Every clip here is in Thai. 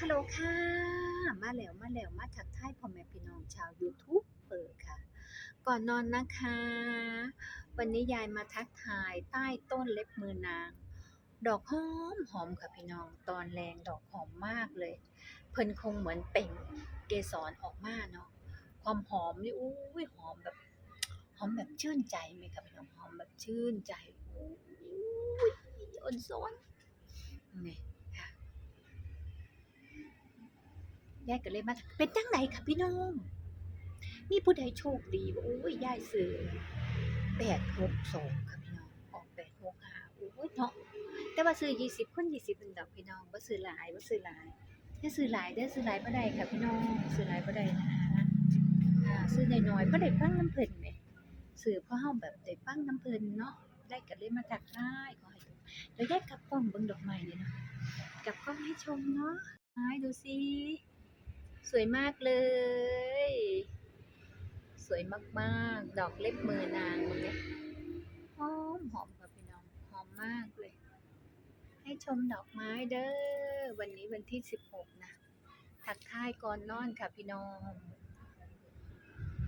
ฮัลโหลค่ะ มาแล้วมาแล้วมาทักทายพ่อแม่พี่น้องชาวยูทูบเปิดค่ะ ก่อนนอนนะคะ วันนี้ยายมาทักทายใต้ต้นเล็บมือนาง ดอกหอมหอมค่ะพี่น้องตอนแรงดอกหอมมากเลย เพิ่นคงเหมือนเป่งเกสรออกมาเนาะความหอมนี่อุ้ยหอมแบบหอมแบบชื่นใจไหมคะพี่น้องหอมแบบชื่นใจอุ้ยอ่อนซ้อนนี่ค่ะ ยายก็เลยมา เป็นจังไหนค่ะพี่น้อง มีผู้ใดโชคดีบ่โอ้ยยายซื้อแปดหกสองค่ะพี่น้องออกแปดหกห้าโอ้ยเนาะแต่ว่าซื้อยี่สิบคนยี่สิบเป็นดอกพี่น้องบ่าซื้อหลายบ่าซื้อหลายถ้าซื้อหลายเด้ซื้อหลายบ่ได้ค่ะพี่น้องซื้อหลายบ่ได้นะคะซื้อน้อยๆบ่ได้ฟังน้ำเพิ่นแหมซื้อเพราะเฮาแบบได้ฟังน้ำเพิ่นเนาะได้ก็เลยมาทักทายขอให้ถูกเดี๋ยวยายกลับกล้องเบิ่งดอกไม้นี่เนาะกลับกล้องให้ชมเนาะไม้ดูสิ สวยมากเลย สวยมากๆ ดอกเล็บมือนางเนี่ยหอมหอมค่ะพี่น้อง หอมมากเลย ให้ชมดอกไม้เด้อ วันนี้วันที่สิบหกนะ ทักทายก่อนนอนค่ะพี่น้อง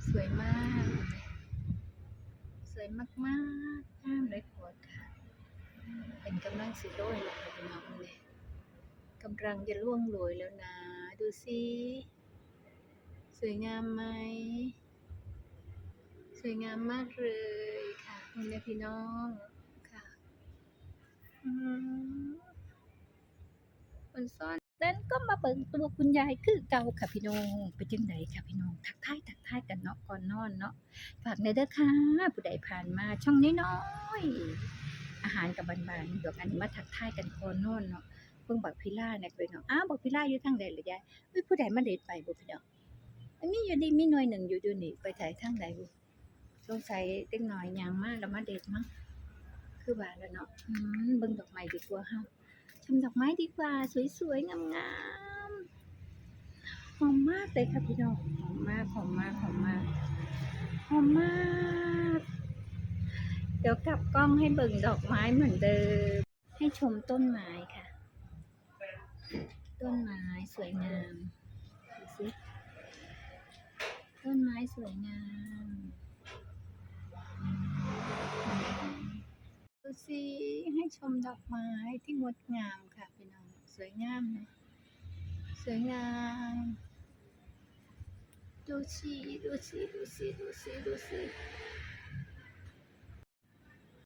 สวยมาก สวยมากๆงามเลยโคตรค่ะ เป็นกำลังสิโรยแล้วค่ะพี่น้องเลยกำลังจะล่วงโรยแล้วนะ ดูสิสวยงามไหม สวยงามมากเลยค่ะคุณแม่พี่น้องค่ะอืมคนซ่อนนั้นก็มาเบิ่งตัวคุณยายคือเก่าค่ะพี่น้องเป็นจังไดค่ะพี่น้องทักทายทักทายกันเนาะก่อนนอนเนาะฝากในเด้อค่ะผู้ใดผ่านมาช่องน้อยๆอาหารกับบานๆเดอกอันนี้มาทักทายกันก่อนนอนเนาะ เพิ่งบักพิล่าเนี่ยไปเนาะอ้าวบักพิล่าอยู่ทางใดเหรือยายเฮ้ยผู้ใดมาเด็ดไปบ่พี่น้องอันนี้อยู่ดีมีหน่วยหนึ่งอยู่อยู่นี่ไปถ่ายทางใดบ่สงสัยเด็กน้อยยางมากแล้วมาเด็ดมั้งคือว่าแล้วเนาะอืมเบิ่งดอกไม้ดีกว่าเฮาชมดอกไม้ดีกว่า สวยๆงามๆหอมมากเลยค่ะพี่น้องหอมมากหอมมากหอมมากหอมมาก เดี๋ยวกลับกล้องให้เบิ่งดอกไม้เหมือนเดิม ให้ชมต้นไม้ค่ะ ต้นไม้สวยงามดูสิต้นไม้สวยงามดูสิให้ชมดอกไม้ที่งดงามค่ะพี่น้องสวยงามนะสวยงามดูสิดูสิดูสิดูสิดูสิ